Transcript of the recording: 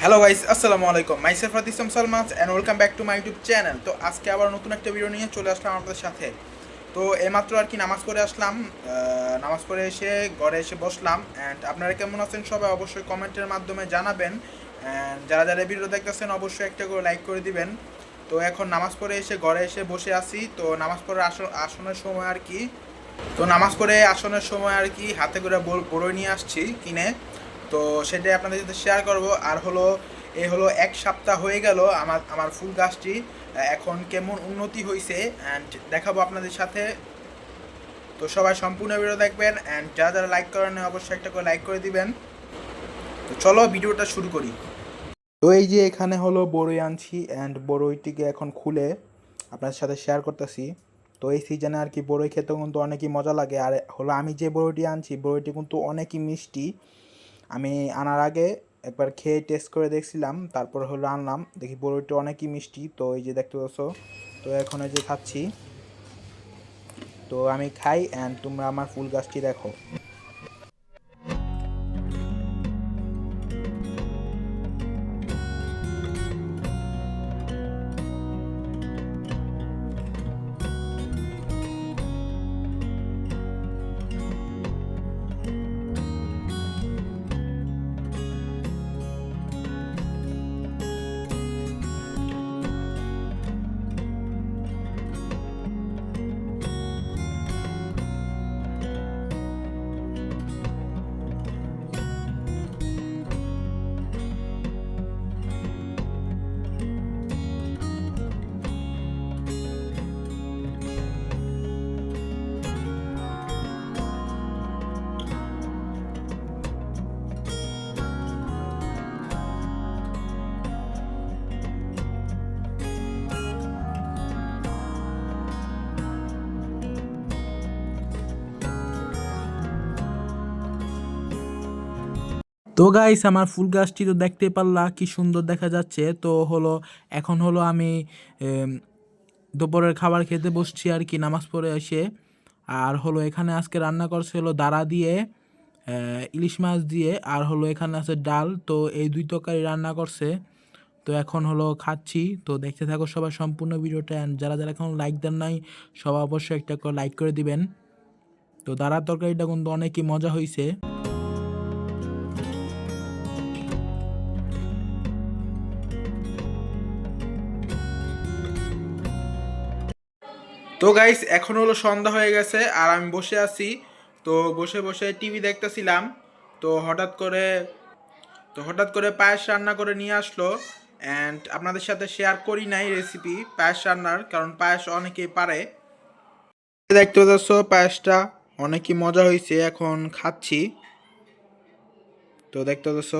Hello guys আসসালামু আলাইকুম my মাইসেফ রাতিসম Salma's and welcome back to my YouTube channel তো আজকে আবার নতুন একটা ভিডিও নিয়ে চলে আসলাম আপনাদের সাথে। তো এইমাত্র আর কি নামাজ পড়ে আসলাম নামাজ পড়ে এসে ঘরে এসে বসলাম। অ্যান্ড আপনারা কেমন আছেন সবাই অবশ্যই কমেন্টের মাধ্যমে জানাবেন। অ্যান্ড যারা যারা ভিডিও দেখতেছেন অবশ্যই একটা করে লাইক করে দিবেন। তো এখন নামাজ পড়ে এসে ঘরে এসে বসে আছি। তো নামাজ পড়ে আস- আসনের সময় আর কি। তো নামাজ পড়ে আসনের সময় আর কি হাতে করে বড়- নিয়ে আসছি কিনে। তো সেটাই আপনাদের সাথে শেয়ার করব। আর হলো, এ হলো এক সপ্তাহ হয়ে গেল আমার আমার ফুল গাছটি, এখন কেমন উন্নতি হয়েছে অ্যান্ড দেখাবো আপনাদের সাথে। তো সবাই সম্পূর্ণ ভিডিও দেখবেন অ্যান্ড যারা যারা লাইক করেন অবশ্যই একটা করে লাইক করে দিবেন। তো চলো ভিডিওটা শুরু করি। তো এই যে এখানে হলো বড়ই আনছি অ্যান্ড বড়ইটিকে এখন খুলে আপনার সাথে শেয়ার করতেছি। তো এই সিজনে আর কি বড়ই খেতে কিন্তু অনেকই মজা লাগে। আর হলো আমি যে বড়ইটি আনছি, বড়ইটি কিন্তু অনেকই মিষ্টি। আমি আনার আগে একবার খেয়ে টেস্ট করে দেখছিলাম, তারপর হলো আনলাম। দেখি বড়িটা অনেকই মিষ্টি, তো এই যে দেখতে পাচ্ছ, তো এখন এই যে খাচ্ছি। তো আমি খাই অ্যান্ড তোমরা আমার ফুল গাছটি দেখো। তো গাইস আমার ফুল গাছটি তো দেখতে পারলা, কি সুন্দর দেখা যাচ্ছে। তো হলো, এখন হলো আমি দুপুরের খাবার খেতে বসছি আর কি, নামাজ পড়ে এসে। আর হলো, এখানে আজকে রান্না করছে হলো দাঁড়া দিয়ে ইলিশ মাছ দিয়ে, আর হলো এখানে আছে ডাল। তো এই দুই তরকারি রান্না করছে। তো এখন হলো খাচ্ছি। তো দেখতে থাকো সবাই সম্পূর্ণ ভিডিওটা, and যারা যারা এখন লাইক দেন নাই, সবাই অবশ্যই একটা করে লাইক করে দিবেন। তো দাঁড়া তরকারিটা কিন্তু অনেকই মজা হয়েছে তো গাইস এখন হলো সন্ধ্যা হয়ে গেছে আর আমি বসে আছি। তো বসে বসে টিভি দেখতেছিলাম। তো হঠাৎ করে, তো হঠাৎ করে পায়েস রান্না করে নিয়ে আসলো। অ্যান্ড আপনাদের সাথে শেয়ার করি নাই রেসিপি পায়েস রান্নার, কারণ পায়েস অনেকেই পারে। দেখতে পাচ্ছ, পায়েসটা অনেকই মজা হয়েছে এখন খাচ্ছি। তো দেখতে পাচ্ছ